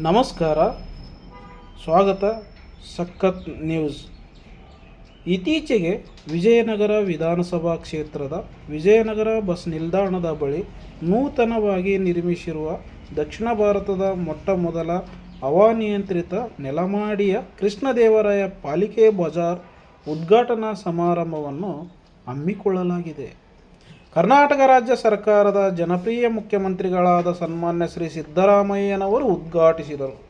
ನಮಸ್ಕಾರ. ಸ್ವಾಗತ. ಸಖತ್ ನ್ಯೂಸ್. ಇತ್ತೀಚೆಗೆ ವಿಜಯನಗರ ವಿಧಾನಸಭಾ ಕ್ಷೇತ್ರದ ವಿಜಯನಗರ ಬಸ್ ನಿಲ್ದಾಣದ ಬಳಿ ನೂತನವಾಗಿ ನಿರ್ಮಿಸಿರುವ ದಕ್ಷಿಣ ಭಾರತದ ಮೊಟ್ಟ ಮೊದಲ ಹವಾನಿಯಂತ್ರಿತ ನೆಲಮಾಡಿಯ ಕೃಷ್ಣದೇವರಾಯ ಪಾಲಿಕೆ ಬಜಾರ್ ಉದ್ಘಾಟನಾ ಸಮಾರಂಭವನ್ನು ಹಮ್ಮಿಕೊಳ್ಳಲಾಗಿದೆ. ಕರ್ನಾಟಕ ರಾಜ್ಯ ಸರ್ಕಾರದ ಜನಪ್ರಿಯ ಮುಖ್ಯಮಂತ್ರಿಗಳಾದ ಸನ್ಮಾನ್ಯ ಶ್ರೀ ಸಿದ್ದರಾಮಯ್ಯನವರು ಉದ್ಘಾಟಿಸಿದರು.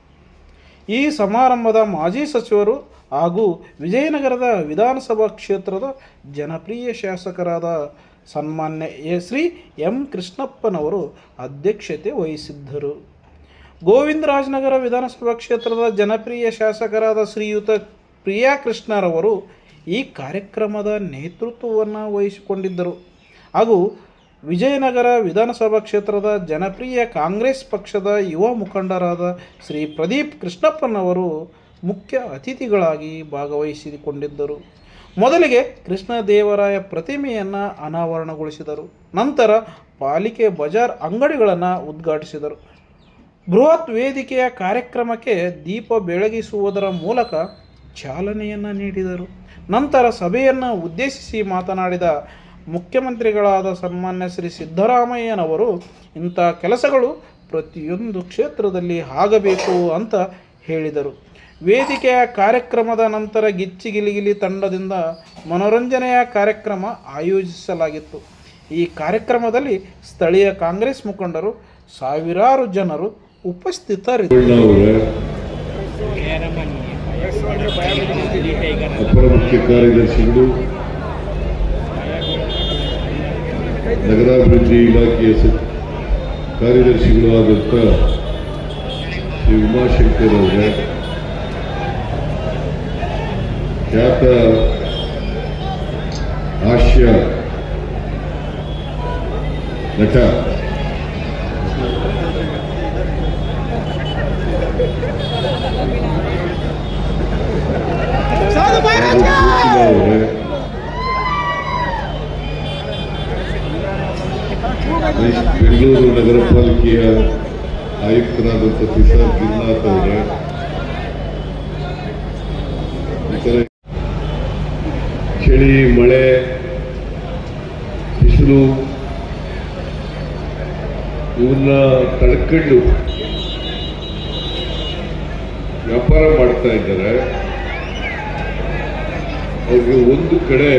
ಈ ಸಮಾರಂಭದ ಮಾಜಿ ಸಚಿವರು ಹಾಗೂ ವಿಜಯನಗರದ ವಿಧಾನಸಭಾ ಕ್ಷೇತ್ರದ ಜನಪ್ರಿಯ ಶಾಸಕರಾದ ಸನ್ಮಾನ್ಯ ಎ ಶ್ರೀ ಎಂ ಕೃಷ್ಣಪ್ಪನವರು ಅಧ್ಯಕ್ಷತೆ ವಹಿಸಿದ್ದರು. ಗೋವಿಂದರಾಜನಗರ ವಿಧಾನಸಭಾ ಕ್ಷೇತ್ರದ ಜನಪ್ರಿಯ ಶಾಸಕರಾದ ಶ್ರೀಯುತ ಪ್ರಿಯಾ ಕೃಷ್ಣರವರು ಈ ಕಾರ್ಯಕ್ರಮದ ನೇತೃತ್ವವನ್ನು ವಹಿಸಿಕೊಂಡಿದ್ದರು. ಹಾಗೂ ವಿಜಯನಗರ ವಿಧಾನಸಭಾ ಕ್ಷೇತ್ರದ ಜನಪ್ರಿಯ ಕಾಂಗ್ರೆಸ್ ಪಕ್ಷದ ಯುವ ಮುಖಂಡರಾದ ಶ್ರೀ ಪ್ರದೀಪ್ ಕೃಷ್ಣಪ್ಪನವರು ಮುಖ್ಯ ಅತಿಥಿಗಳಾಗಿ ಭಾಗವಹಿಸಿಕೊಂಡಿದ್ದರು. ಮೊದಲಿಗೆ ಕೃಷ್ಣದೇವರಾಯ ಪ್ರತಿಮೆಯನ್ನು ಅನಾವರಣಗೊಳಿಸಿದರು. ನಂತರ ಪಾಲಿಕೆ ಬಜಾರ್ ಅಂಗಡಿಗಳನ್ನು ಉದ್ಘಾಟಿಸಿದರು. ಬೃಹತ್ ವೇದಿಕೆಯ ಕಾರ್ಯಕ್ರಮಕ್ಕೆ ದೀಪ ಬೆಳಗಿಸುವುದರ ಮೂಲಕ ಚಾಲನೆಯನ್ನು ನೀಡಿದರು. ನಂತರ ಸಭೆಯನ್ನು ಉದ್ದೇಶಿಸಿ ಮಾತನಾಡಿದ ಮುಖ್ಯಮಂತ್ರಿಗಳಾದ ಸನ್ಮಾನ್ಯ ಶ್ರೀ ಸಿದ್ದರಾಮಯ್ಯನವರು, ಇಂಥ ಕೆಲಸಗಳು ಪ್ರತಿಯೊಂದು ಕ್ಷೇತ್ರದಲ್ಲಿ ಆಗಬೇಕು ಅಂತ ಹೇಳಿದರು. ವೇದಿಕೆಯ ಕಾರ್ಯಕ್ರಮದ ನಂತರ ಗಿಚ್ಚಿಗಿಲಿಗಿಲಿ ತಂಡದಿಂದ ಮನೋರಂಜನೆಯ ಕಾರ್ಯಕ್ರಮ ಆಯೋಜಿಸಲಾಗಿತ್ತು. ಈ ಕಾರ್ಯಕ್ರಮದಲ್ಲಿ ಸ್ಥಳೀಯ ಕಾಂಗ್ರೆಸ್ ಮುಖಂಡರು, ಸಾವಿರಾರು ಜನರು ಉಪಸ್ಥಿತರಿದ್ದರು ಅಪರ ಮುಖ್ಯ ಕಾರ್ಯದರ್ಶಿಗಳು ನಗರಾಭಿವೃದ್ಧಿ ಇಲಾಖೆಯ ಕಾರ್ಯದರ್ಶಿಗಳು ಆದಂಥ ಶ್ರೀ ಉಮಾಶಂಕರ್ ಅವರೇ ಖ್ಯಾತ ಹಾಸ್ಯ ನಟ ಹಾಗೂ ಸೂಚನಾ ಅವರೇ ಬೆಂಗಳೂರು ನಗರ ಪಾಲಿಕೆಯ ಆಯುಕ್ತರಾದಂಥ ತುಷಾರ್ ಗಿರಿನಾಥ್ ಅವರೇ ಚಳಿ, ಮಳೆ, ಬಿಸಿಲು ಇವನ್ನ ತಡ್ಕೊಂಡು ವ್ಯಾಪಾರ ಮಾಡ್ತಾ ಇದ್ದಾರೆ. ಅವ್ರಿಗೆ ಒಂದು ಕಡೆ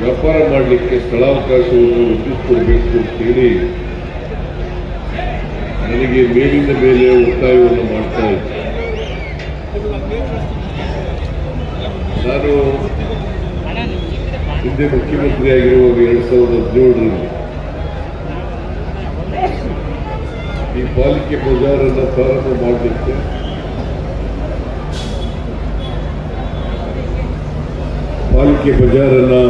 ವ್ಯಾಪಾರ ಮಾಡಲಿಕ್ಕೆ ಸ್ಥಳಾವಕಾಶವನ್ನು ರೂಪಿಸಿಕೊಡಬೇಕು ಅಂತೇಳಿ ನನಗೆ ಮೇಲಿಂದ ಮೇಲೆ ಒತ್ತಾಯವನ್ನು ಮಾಡ್ತಾ ಇದ್ದೆ. ನಾನು ಹಿಂದೆ ಮುಖ್ಯಮಂತ್ರಿ ಆಗಿರುವಾಗ ಎರಡ್ ಸಾವಿರದ ಹದಿನೇಳರಲ್ಲಿ ಈ ಪಾಲಿಕೆ ಬಜಾರನ್ನು ಪ್ರಾರಂಭ ಮಾಡಲಿಕ್ಕೆ ಪಾಲಿಕೆ ಬಜಾರನ್ನು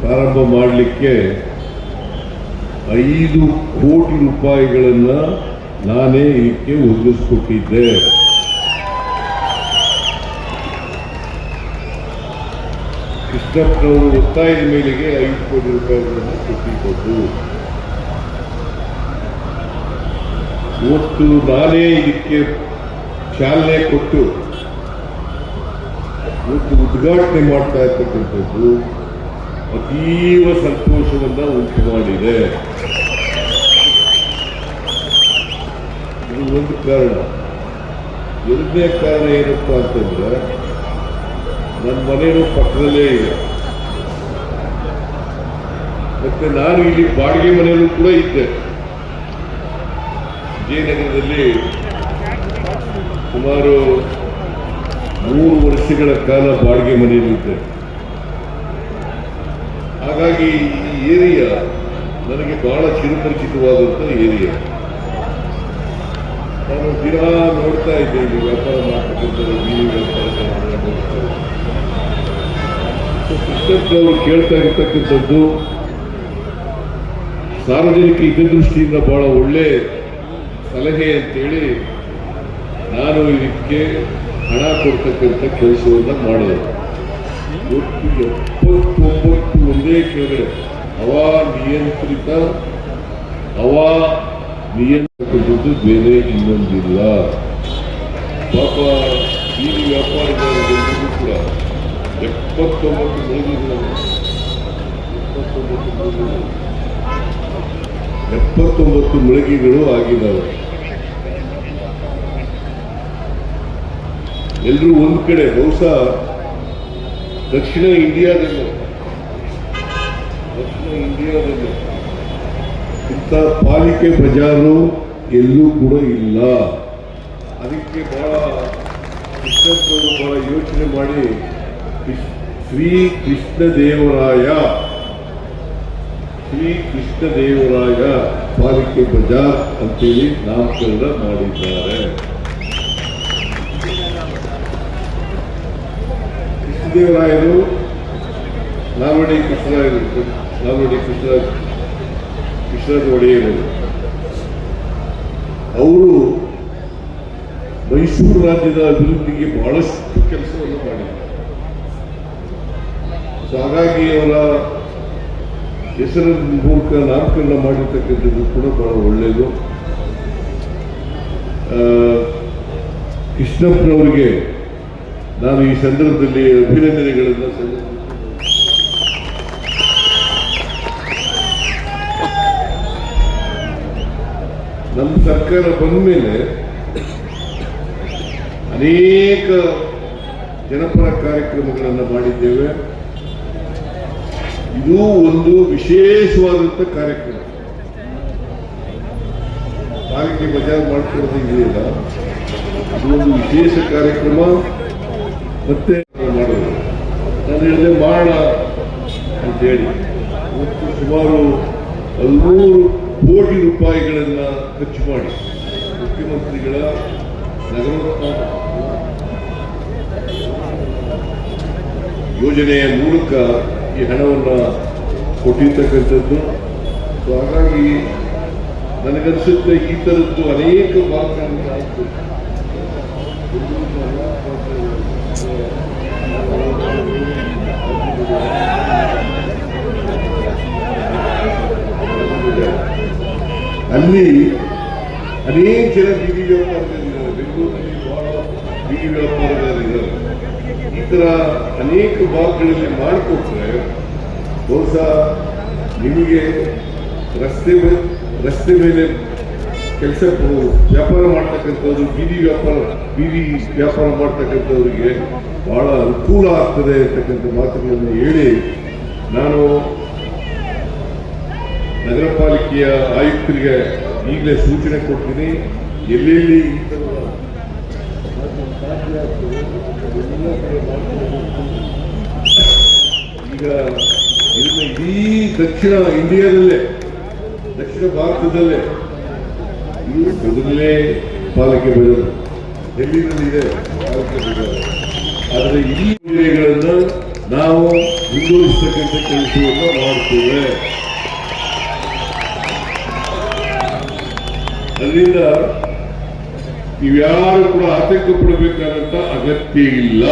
ಪ್ರಾರಂಭ ಮಾಡಲಿಕ್ಕೆ ಐದು ಕೋಟಿ ರೂಪಾಯಿಗಳನ್ನು ನಾನೇ ಇದಕ್ಕೆ ಒದಗಿಸ್ಕೊಟ್ಟಿದ್ದೆ. ಕೃಷ್ಣಪ್ಪನವರು ಒತ್ತಾಯದ ಮೇಲೆಗೆ ಐದು ಕೋಟಿ ರೂಪಾಯಿಗಳನ್ನು ಕೊಟ್ಟಿದ್ದು ಇವತ್ತು ನಾನೇ ಇದಕ್ಕೆ ಚಾಲನೆ ಕೊಟ್ಟು ಇವತ್ತು ಉದ್ಘಾಟನೆ ಮಾಡ್ತಾ ಇರ್ತಕ್ಕಂಥದ್ದು ಅತೀವ ಸಂತೋಷವನ್ನ ಉಂಟು ಮಾಡಿದೆ. ಇದು ಒಂದು ಕಾರಣ. ಎರಡನೇ ಕಾರಣ ಏನಪ್ಪ ಅಂತಂದ್ರೆ ನನ್ನ ಮನೆಯೂ ಪಕ್ಕದಲ್ಲೇ ಇದೆ. ಮತ್ತೆ ನಾನು ಇಲ್ಲಿ ಬಾಡಿಗೆ ಮನೆಯಲ್ಲೂ ಕೂಡ ಇದ್ದೆ. ವಿಜಯನಗರದಲ್ಲಿ ಸುಮಾರು ಮೂರು ವರ್ಷಗಳ ಕಾಲ ಬಾಡಿಗೆ ಮನೆಯಲ್ಲಿದ್ದೆ ಹಾಗಾಗಿ ಈ ಏರಿಯಾ ನನಗೆ ಬಹಳ ಚಿರಪರಿಚಿತವಾದಂಥ ಏರಿಯಾ ನಾನು ದಿನ ನೋಡ್ತಾ ಇದ್ದೆ ವ್ಯಾಪಾರ ಮಾಡ್ತಕ್ಕಂಥ ಮೀನು ವ್ಯಾಪಾರ ಅವರು. ಕೇಳ್ತಾ ಇರ್ತಕ್ಕಂಥದ್ದು, ಸಾರ್ವಜನಿಕ ಹಿತದೃಷ್ಟಿಯಿಂದ ಬಹಳ ಒಳ್ಳೆ ಸಲಹೆ ಅಂತೇಳಿ ನಾನು ಇದಕ್ಕೆ ಹಣ ಕೊಡ್ತಕ್ಕಂಥ ಕೆಲಸವನ್ನು ಮಾಡೋದು. ಎಪ್ಪತ್ತೊಂಬತ್ತು ಒಂದೇ ಕೆಳಗಡೆ, ಹವಾ ನಿಯಂತ್ರಿತ, ಹವಾ ನಿಯಂತ್ರಿಸಿದ್ದು ಬೇರೆ ಇನ್ನೊಂದಿಲ್ಲ. ಪಾಪ ಈ ವ್ಯಾಪಾರಗಾರರಿಗೂ ಕೂಡ ಎಪ್ಪತ್ತೊಂಬತ್ತು ಮಳಿಗೆಗಳು ಎಪ್ಪತ್ತೊಂಬತ್ತು ಮಳಿಗೆಗಳು ಆಗಿದ್ದಾವೆ. ಎಲ್ಲರೂ ಒಂದು ಕಡೆ, ಬಹುಶಃ ದಕ್ಷಿಣ ಇಂಡಿಯಾದಲ್ಲಿ. ದಕ್ಷಿಣ ಇಂಡಿಯಾದಲ್ಲಿ. ಇಂಥ ಪಾಲಿಕೆ ಬಜಾರು ಎಲ್ಲೂ ಕೂಡ ಇಲ್ಲ. ಅದಕ್ಕೆ ಬಹಳ ಕೃಷ್ಣ ಬಹಳ ಯೋಚನೆ ಮಾಡಿ ಶ್ರೀ ಶ್ರೀ ಕೃಷ್ಣದೇವರಾಯ ಶ್ರೀ ಕೃಷ್ಣದೇವರಾಯ ಪಾಲಿಕೆ ಬಜಾರ್ ಅಂತೇಳಿ ನಾಮಕರಣ ಮಾಡಿದ್ದಾರೆ. ಕೃಷ್ಣದೇವರಾಯರು ನಾಲ್ವಡಿ ಕೃಷ್ಣರಾಯರು, ನಾಲ್ವಡಿ ಕೃಷ್ಣರಾಜ ಕೃಷ್ಣರಾಜ ಒಡೆಯರು. ಅವರು ಮೈಸೂರು ರಾಜ್ಯದ ಅಭಿವೃದ್ಧಿಗೆ ಬಹಳಷ್ಟು ಕೆಲಸವನ್ನು ಮಾಡಿದ್ದಾರೆ ಸೊ ಹಾಗಾಗಿ ಅವರ ಹೆಸರಿನ ಮೂಲಕ ನಾಮಕರಣ ಮಾಡಿರ್ತಕ್ಕಂಥದ್ದು ಕೂಡ ಬಹಳ ಒಳ್ಳೆಯದು ಕೃಷ್ಣಪ್ಪನವರಿಗೆ ನಾನು ಈ ಸಂದರ್ಭದಲ್ಲಿ ಅಭಿನಂದನೆಗಳನ್ನು ನಮ್ಮ ಸರ್ಕಾರ ಬಂದ ಮೇಲೆ ಅನೇಕ ಜನಪರ ಕಾರ್ಯಕ್ರಮಗಳನ್ನು ಮಾಡಿದ್ದೇವೆ. ಇದು ಒಂದು ವಿಶೇಷವಾದಂಥ ಕಾರ್ಯಕ್ರಮ. ಪಾಲಿಕೆ ಬಜಾರ್ ಮಾಡ್ಕೊಳ್ಳೋದು ಇದೆಯಲ್ಲ ಇದು ಒಂದು ವಿಶೇಷ ಕಾರ್ಯಕ್ರಮ. ಮತ್ತೆ ಮಾಡೋದು. ನಾನು ಹೇಳಿದೆ ಮಾಡೋಣ ಅಂತೇಳಿ. ಮತ್ತು ಸುಮಾರು ಹದಿಮೂರು ಕೋಟಿ ರೂಪಾಯಿಗಳನ್ನ ಖರ್ಚು ಮಾಡಿ ಮುಖ್ಯಮಂತ್ರಿಗಳ ನಗರೋತ್ಥಾನ ಯೋಜನೆಯ ಮೂಲಕ ಈ ಹಣವನ್ನು ಕೊಟ್ಟಿರ್ತಕ್ಕಂಥದ್ದು. ಸೊ ಹಾಗಾಗಿ ನನಗನ್ಸುತ್ತೆ ಈ ಥರದ್ದು ಅನೇಕ ಭಾಗಗಳನ್ನು ಅಲ್ಲಿ ಅನೇಕ ಜನ ಬೀದಿ ವ್ಯಾಪಾರದಲ್ಲಿದ್ದಾರೆ ಬೆಂಗಳೂರಿನಲ್ಲಿ ಬಹಳ ಬೀದಿ ವ್ಯಾಪಾರದಲ್ಲಿದ್ದಾರೆ ಈ ತರ ಅನೇಕ ಭಾಗಗಳಲ್ಲಿ ಮಾಡಿಕೊಟ್ರೆ ಬಹುಶಃ ನಿಮಗೆ ರಸ್ತೆ ರಸ್ತೆ ಮೇಲೆ ಕೆಲಸ ವ್ಯಾಪಾರ ಮಾಡ್ತಕ್ಕಂಥವ್ರು ಬೀದಿ ವ್ಯಾಪಾರ ಬೀದಿ ವ್ಯಾಪಾರ ಮಾಡ್ತಕ್ಕಂಥವ್ರಿಗೆ ಬಹಳ ಅನುಕೂಲ ಆಗ್ತದೆ ಅಂತಕ್ಕಂಥ ಮಾತುಗಳನ್ನು ಹೇಳಿ ನಾನು ನಗರ ಪಾಲಿಕೆಯ ಆಯುಕ್ತರಿಗೆ ಈಗಲೇ ಸೂಚನೆ ಕೊಡ್ತೀನಿ ಎಲ್ಲೆಲ್ಲಿ. ಈಗ ಇಡೀ ದಕ್ಷಿಣ ಇಂಡಿಯಾದಲ್ಲೇ, ದಕ್ಷಿಣ ಭಾರತದಲ್ಲೇ ಇದು ಮೊದಲನೇ ಪಾಲಿಕೆ ಡೆಲ್ಲಿನಲ್ಲಿ ಇದೆ ಪಾಲಿಕೆ ಆದರೆ ಈ ಯೋಜನೆಗಳನ್ನು ನಾವು ಮುಂದುವರಿಸ್ತಕ್ಕಂಥ ಕೆಲಸವನ್ನು ಮಾಡ್ತೇವೆ ಅಲ್ಲಿಂದ ನೀವ್ಯಾರು ಕೂಡ ಆತಂಕ ಪಡಬೇಕಾದಂತ ಅಗತ್ಯ ಇಲ್ಲ.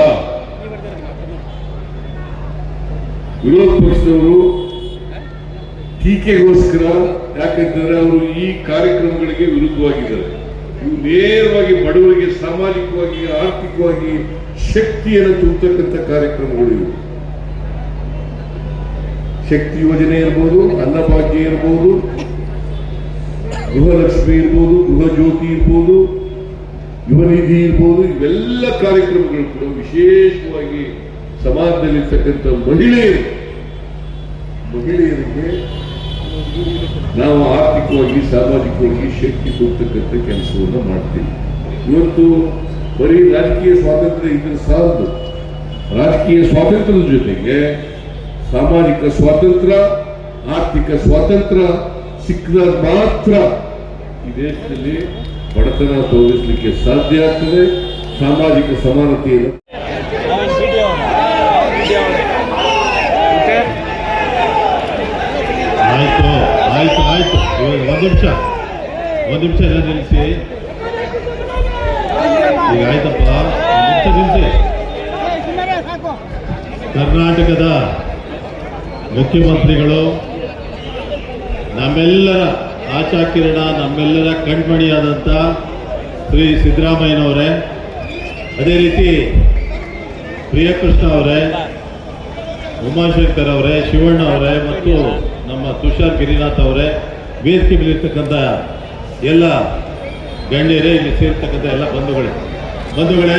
ವಿರೋಧ ಪಕ್ಷದವರು ಟೀಕೆಗೋಸ್ಕರ ಯಾಕಂತಂದ್ರೆ ಅವರು ಈ ಕಾರ್ಯಕ್ರಮಗಳಿಗೆ ವಿರುದ್ಧವಾಗಿದ್ದಾರೆ. ನೇರವಾಗಿ ಬಡವರಿಗೆ ಸಾಮಾಜಿಕವಾಗಿ, ಆರ್ಥಿಕವಾಗಿ ಶಕ್ತಿಯನ್ನು ತುಂಬತಕ್ಕಂಥ ಕಾರ್ಯಕ್ರಮಗಳು ಇವು. ಶಕ್ತಿ ಯೋಜನೆ ಇರ್ಬೋದು, ಅನ್ನಭಾಗ್ಯ ಇರ್ಬೋದು, ಗೃಹಲಕ್ಷ್ಮಿ ಇರ್ಬೋದು ಗೃಹ ಜ್ಯೋತಿ ಇರ್ಬೋದು ಯುವ ನಿಧಿ ಇರ್ಬೋದು, ಇವೆಲ್ಲ ಕಾರ್ಯಕ್ರಮಗಳು ಕೂಡ ವಿಶೇಷವಾಗಿ ಸಮಾಜದಲ್ಲಿರ್ತಕ್ಕಂಥ ಮಹಿಳೆಯರು, ಮಹಿಳೆಯರಿಗೆ ನಾವು ಆರ್ಥಿಕವಾಗಿ, ಸಾಮಾಜಿಕವಾಗಿ ಶಕ್ತಿ ಕೊಡ್ತಕ್ಕಂಥ ಕೆಲಸವನ್ನು ಮಾಡ್ತೀವಿ. ಇವತ್ತು ಬರೀ ರಾಜಕೀಯ ಸ್ವಾತಂತ್ರ್ಯ ಇದ್ರೆ ಸಾಲದು. ರಾಜಕೀಯ ಸ್ವಾತಂತ್ರ್ಯದ ಜೊತೆಗೆ ಸಾಮಾಜಿಕ ಸ್ವಾತಂತ್ರ್ಯ, ಆರ್ಥಿಕ ಸ್ವಾತಂತ್ರ್ಯ ಸಿಕ್ಕಿದಾಗ ಮಾತ್ರ ಈ ದೇಶದಲ್ಲಿ ಬಡತನ ತೋರಿಸಲಿಕ್ಕೆ ಸಾಧ್ಯ ಆಗ್ತದೆ. ಸಾಮಾಜಿಕ ಸಮಾನತೆಯನ್ನು ಆಯ್ತು ಆಯ್ತು ಆಯ್ತು. ಒಂದು ನಿಮಿಷ. ಒಂದು ನಿಮಿಷ ಎಲ್ಲ ನಿಲ್ಲಿಸಿ. ಕರ್ನಾಟಕದ ಮುಖ್ಯಮಂತ್ರಿಗಳು, ನಮ್ಮೆಲ್ಲರ ಆಚಾಕಿರಣ, ನಮ್ಮೆಲ್ಲರ ಕಣ್ಮಣಿಯಾದಂಥ ಶ್ರೀ ಸಿದ್ದರಾಮಯ್ಯನವರೇ, ಅದೇ ರೀತಿ ಪ್ರಿಯಕೃಷ್ಣ ಅವರೇ, ಉಮಾಶಂಕರ್ ಅವರೇ, ಶಿವಣ್ಣ ಅವರೇ ಮತ್ತು ನಮ್ಮ ತುಷಾರ್ ಗಿರಿನಾಥ್ ಅವರೇ, ವೇದಿಕೆ ಮೇಲಿರ್ತಕ್ಕಂಥ ಎಲ್ಲ ಗಣ್ಯರೇ ಇಲ್ಲಿ ಸೇರ್ತಕ್ಕಂಥ ಎಲ್ಲ ಬಂಧುಗಳೇ. ಬಂಧುಗಳೇ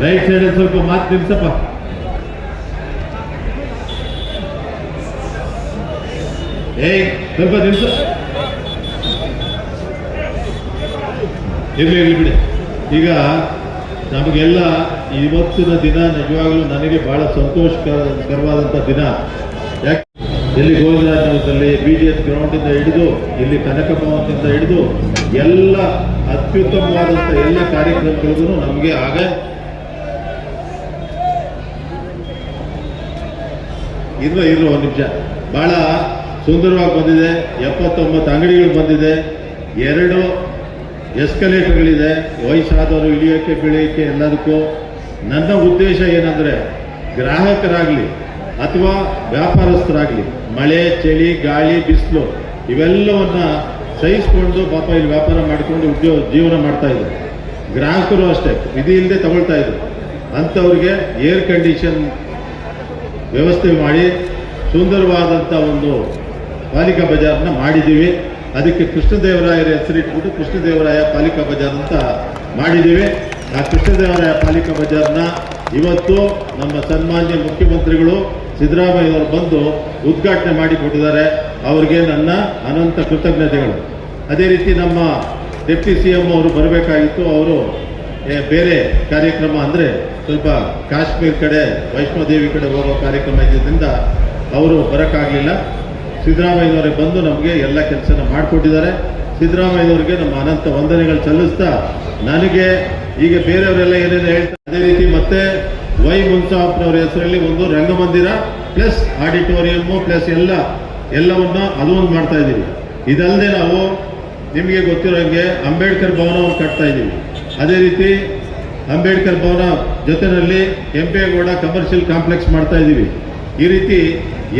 ರೈಟ್ ಸೈಡ್ ಸ್ವಲ್ಪ ಮಾತು ನಿಲ್ಸಪ್ಪ. ಏಯ್, ಸ್ವಲ್ಪ ನಿಲ್ಸ. ಇರ್ಲಿ ಇರ್ಲಿ ಬಿಡಿ. ಈಗ ನಮಗೆಲ್ಲ ಇವತ್ತಿನ ದಿನ ನಿಜವಾಗ್ಲೂ ನನಗೆ ಬಹಳ ಸಂತೋಷಕರವಾದಂತ ದಿನ. ಯಾಕೆ? ಇಲ್ಲಿ ಗೋವಿಂದರಾಜನಗರದಲ್ಲಿ ಬಿ ಜಿ ಎಸ್ ಗ್ರೌಂಡಿಂದ ಹಿಡಿದು, ಇಲ್ಲಿ ಕನಕ ಭವನದಿಂದ ಹಿಡಿದು, ಎಲ್ಲ ಅತ್ಯುತ್ತಮವಾದಂಥ ಎಲ್ಲ ಕಾರ್ಯಕ್ರಮಗಳಿಗೂ ನಮಗೆ ಆಗ ಇರ್ಲ ಇರೋ ಒಂದು ನಿಮಿಷ. ಬಹಳ ಸುಂದರವಾಗಿ ಬಂದಿದೆ. ಎಪ್ಪತ್ತೊಂಬತ್ತು ಅಂಗಡಿಗಳು ಬಂದಿದೆ. ಎರಡು ಎಸ್ಕಲೇಟರ್ಗಳಿದೆ. ವಯಸ್ಸಾದವರು ಇಳಿಯೋಕ್ಕೆ ಬೆಳೆಯೋಕ್ಕೆ ಎಲ್ಲದಕ್ಕೂ. ನನ್ನ ಉದ್ದೇಶ ಏನಂದರೆ ಗ್ರಾಹಕರಾಗಲಿ ಅಥವಾ ವ್ಯಾಪಾರಸ್ಥರಾಗಲಿ, ಮಳೆ, ಚಳಿ, ಗಾಳಿ, ಬಿಸಿಲು, ಇವೆಲ್ಲವನ್ನ ಸಹಿಸ್ಕೊಂಡು ಪಾಪ ಇಲ್ಲಿ ವ್ಯಾಪಾರ ಮಾಡಿಕೊಂಡು ಉದ್ಯೋಗ ಜೀವನ ಮಾಡ್ತಾ ಇದ್ದಾರೆ. ಗ್ರಾಹಕರು ಅಷ್ಟೇ, ವಿಧಿ ಇಲ್ಲದೆ ತಗೊಳ್ತಾ ಇದ್ರು. ಅಂಥವ್ರಿಗೆ ಏರ್ ಕಂಡೀಷನ್ ವ್ಯವಸ್ಥೆ ಮಾಡಿ ಸುಂದರವಾದಂಥ ಒಂದು ಪಾಲಿಕಾ ಬಜಾರ್ನ ಮಾಡಿದ್ದೀವಿ. ಅದಕ್ಕೆ ಕೃಷ್ಣದೇವರಾಯರ ಹೆಸರಿಟ್ಬಿಟ್ಟು ಕೃಷ್ಣದೇವರಾಯ ಪಾಲಿಕಾ ಬಜಾರ್ ಅಂತ ಮಾಡಿದ್ದೀವಿ. ಆ ಕೃಷ್ಣದೇವರಾಯ ಪಾಲಿಕಾ ಬಜಾರ್ನ ಇವತ್ತು ನಮ್ಮ ಸನ್ಮಾನ್ಯ ಮುಖ್ಯಮಂತ್ರಿಗಳು ಸಿದ್ದರಾಮಯ್ಯವರು ಬಂದು ಉದ್ಘಾಟನೆ ಮಾಡಿಕೊಟ್ಟಿದ್ದಾರೆ. ಅವರಿಗೆ ನನ್ನ ಅನಂತ ಕೃತಜ್ಞತೆಗಳು. ಅದೇ ರೀತಿ ನಮ್ಮ ಡೆಪ್ಟಿ ಸಿ ಎಂ ಅವರು ಬರಬೇಕಾಗಿತ್ತು. ಅವರು ಬೇರೆ ಕಾರ್ಯಕ್ರಮ ಅಂದರೆ ಸ್ವಲ್ಪ ಕಾಶ್ಮೀರ್ ಕಡೆ ವೈಷ್ಣೋದೇವಿ ಕಡೆ ಹೋಗೋ ಕಾರ್ಯಕ್ರಮ ಇದ್ದಿದ್ದರಿಂದ ಅವರು ಬರೋಕ್ಕಾಗಲಿಲ್ಲ. ಸಿದ್ದರಾಮಯ್ಯನವರೇ ಬಂದು ನಮಗೆ ಎಲ್ಲ ಕೆಲಸನ ಮಾಡಿಕೊಟ್ಟಿದ್ದಾರೆ. ಸಿದ್ದರಾಮಯ್ಯನವರಿಗೆ ನಮ್ಮ ಅನಂತ ವಂದನೆಗಳು ಸಲ್ಲಿಸ್ತಾ ನನಗೆ ಈಗ ಬೇರೆಯವರೆಲ್ಲ ಏನೇನು ಹೇಳ್ತಾರೆ ಅದೇ ರೀತಿ ಮತ್ತೆ ವೈ ಮುನ್ಸಾಪ್ನವ್ರ ಹೆಸರಲ್ಲಿ ಒಂದು ರಂಗಮಂದಿರ ಪ್ಲಸ್ ಆಡಿಟೋರಿಯಮ್ಮು ಪ್ಲಸ್ ಎಲ್ಲ ಎಲ್ಲವನ್ನು ಅದು ಒಂದು ಮಾಡ್ತಾ ಇದ್ದೀವಿ. ಇದಲ್ಲದೆ ನಾವು ನಿಮಗೆ ಗೊತ್ತಿರೋ ಹಾಗೆ ಅಂಬೇಡ್ಕರ್ ಭವನವನ್ನು ಕಟ್ತಾ ಇದ್ದೀವಿ. ಅದೇ ರೀತಿ ಅಂಬೇಡ್ಕರ್ ಭವನ ಜೊತೆಯಲ್ಲಿ ಕೆಂಪೇಗೌಡ ಕಮರ್ಷಿಯಲ್ ಕಾಂಪ್ಲೆಕ್ಸ್ ಮಾಡ್ತಾ ಇದ್ದೀವಿ. ಈ ರೀತಿ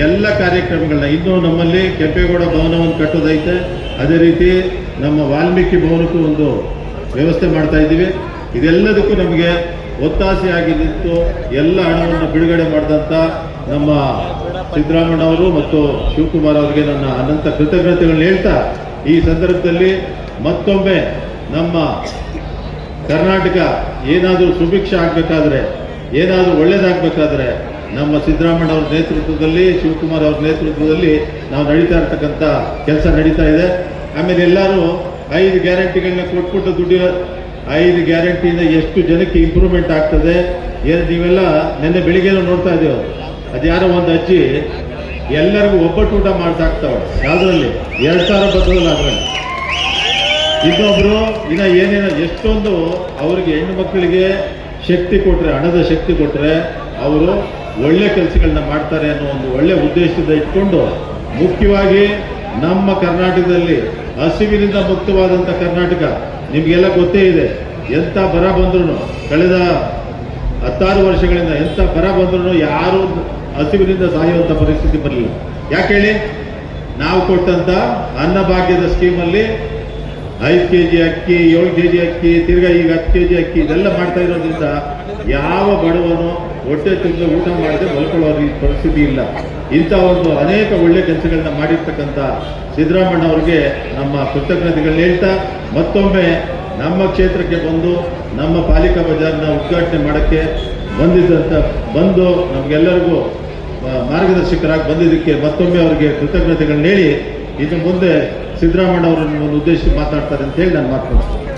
ಎಲ್ಲ ಕಾರ್ಯಕ್ರಮಗಳನ್ನ, ಇನ್ನೂ ನಮ್ಮಲ್ಲಿ ಕೆಂಪೇಗೌಡ ಭವನವನ್ನು ಕಟ್ಟೋದೈತೆ ಅದೇ ರೀತಿ ನಮ್ಮ ವಾಲ್ಮೀಕಿ ಭವನಕ್ಕೂ ಒಂದು ವ್ಯವಸ್ಥೆ ಮಾಡ್ತಾ ಇದ್ದೀವಿ. ಇದೆಲ್ಲದಕ್ಕೂ ನಮಗೆ ಒತ್ತಾಸೆಯಾಗಿ ನಿಂತು ಎಲ್ಲ ಹಣವನ್ನು ಬಿಡುಗಡೆ ಮಾಡಿದಂಥ ನಮ್ಮ ಸಿದ್ದರಾಮಣ್ಣ ಅವರು ಮತ್ತು ಶಿವಕುಮಾರ್ ಅವರಿಗೆ ನನ್ನ ಅನಂತ ಕೃತಜ್ಞತೆಗಳನ್ನ ಹೇಳ್ತಾ, ಈ ಸಂದರ್ಭದಲ್ಲಿ ಮತ್ತೊಮ್ಮೆ ನಮ್ಮ ಕರ್ನಾಟಕ ಏನಾದರೂ ಸುಭಿಕ್ಷ ಆಗಬೇಕಾದ್ರೆ, ಏನಾದರೂ ಒಳ್ಳೇದಾಗಬೇಕಾದ್ರೆ ನಮ್ಮ ಸಿದ್ದರಾಮಣ್ಣ ಅವರ ನೇತೃತ್ವದಲ್ಲಿ, ಶಿವಕುಮಾರ್ ಅವ್ರ ನೇತೃತ್ವದಲ್ಲಿ ನಾವು ನಡೀತಾ ಇರ್ತಕ್ಕಂಥ ಕೆಲಸ ನಡೀತಾ ಇದೆ. ಆಮೇಲೆ ಎಲ್ಲರೂ ಐದು ಗ್ಯಾರಂಟಿಗಳನ್ನ ಕೊಟ್ಬಿಟ್ಟು ದುಡ್ಡು ಐದು ಗ್ಯಾರಂಟಿಯಿಂದ ಎಷ್ಟು ಜನಕ್ಕೆ ಇಂಪ್ರೂವ್ಮೆಂಟ್ ಆಗ್ತದೆ ಏನು ನೀವೆಲ್ಲ ನಿನ್ನೆ ಬೆಳಿಗ್ಗೆನೂ ನೋಡ್ತಾ ಇದ್ದೀವಿ ಅದು ಯಾರೋ ಒಂದು ಅಜ್ಜಿ, ಎಲ್ಲರಿಗೂ ಒಬ್ಬಟ್ಟು ಊಟ ಮಾಡ್ತಾ ಆಗ್ತಾವೆ ಯಾವುದರಲ್ಲಿ? ಎರಡು ಸಾವಿರ ಬರ್ತದಲ್ಲ ಇನ್ನೊಬ್ರು, ಇನ್ನ ಏನೇನೋ, ಎಷ್ಟೊಂದು ಅವರಿಗೆ ಹೆಣ್ಣು ಮಕ್ಕಳಿಗೆ ಶಕ್ತಿ ಕೊಟ್ಟರೆ ಹಣದ ಶಕ್ತಿ ಕೊಟ್ಟರೆ ಅವರು ಒಳ್ಳೆ ಕೆಲಸಗಳನ್ನ ಮಾಡ್ತಾರೆ ಅನ್ನೋ ಒಂದು ಒಳ್ಳೆ ಉದ್ದೇಶದಿಂದ ಇಟ್ಕೊಂಡು ಮುಖ್ಯವಾಗಿ ನಮ್ಮ ಕರ್ನಾಟಕದಲ್ಲಿ ಹಸಿವಿನಿಂದ ಮುಕ್ತವಾದಂಥ ಕರ್ನಾಟಕ ನಿಮಗೆಲ್ಲ ಗೊತ್ತೇ ಇದೆ. ಎಂಥ ಬರ ಬಂದ್ರು ಕಳೆದ ಹತ್ತಾರು ವರ್ಷಗಳಿಂದ ಎಂಥ ಬರ ಬಂದ್ರು ಯಾರು ಹಸಿವಿನಿಂದ ಸಾಯುವಂಥ ಪರಿಸ್ಥಿತಿ ಬರಲಿಲ್ಲ. ಯಾಕೆ ಹೇಳಿ? ನಾವು ಕೊಟ್ಟಂತ ಅನ್ನಭಾಗ್ಯದ ಸ್ಕೀಮಲ್ಲಿ ಐದು ಕೆ ಜಿ ಅಕ್ಕಿ, ಏಳು ಕೆ ಜಿ ಅಕ್ಕಿ, ತಿರ್ಗಾ ಈಗ ಹತ್ತು ಕೆ ಜಿ ಅಕ್ಕಿ ಇದೆಲ್ಲ ಮಾಡ್ತಾ ಇರೋದ್ರಿಂದ ಯಾವ ಬಡವನು ಹೊಟ್ಟೆ ತುಂಬ ಊಟ ಮಾಡದೆ ಮಲ್ಕೊಳ್ಳೋ ಪರಿಸ್ಥಿತಿ ಇಲ್ಲ. ಇಂಥ ಒಂದು ಅನೇಕ ಒಳ್ಳೆ ಕೆಲಸಗಳನ್ನ ಮಾಡಿರ್ತಕ್ಕಂಥ ಸಿದ್ದರಾಮಣ್ಣ ಅವರಿಗೆ ನಮ್ಮ ಕೃತಜ್ಞತೆಗಳನ್ನ ಹೇಳ್ತಾ, ಮತ್ತೊಮ್ಮೆ ನಮ್ಮ ಕ್ಷೇತ್ರಕ್ಕೆ ಬಂದು ನಮ್ಮ ಪಾಲಿಕಾ ಬಜಾರ್ನ ಉದ್ಘಾಟನೆ ಮಾಡೋಕ್ಕೆ ಬಂದಿದ್ದಂಥ ಬಂದು ನಮಗೆಲ್ಲರಿಗೂ ಮಾರ್ಗದರ್ಶಕರಾಗಿ ಬಂದಿದ್ದಕ್ಕೆ ಮತ್ತೊಮ್ಮೆ ಅವರಿಗೆ ಕೃತಜ್ಞತೆಗಳನ್ನ ಹೇಳಿ, ಇನ್ನು ಮುಂದೆ ಸಿದ್ದರಾಮಣ್ಣ ಅವರನ್ನು ಉದ್ದೇಶಿಸಿ ಮಾತಾಡ್ತಾರೆ ಅಂತ ಹೇಳಿ ನಾನು ಮಾತನಾಡ್ತೀನಿ.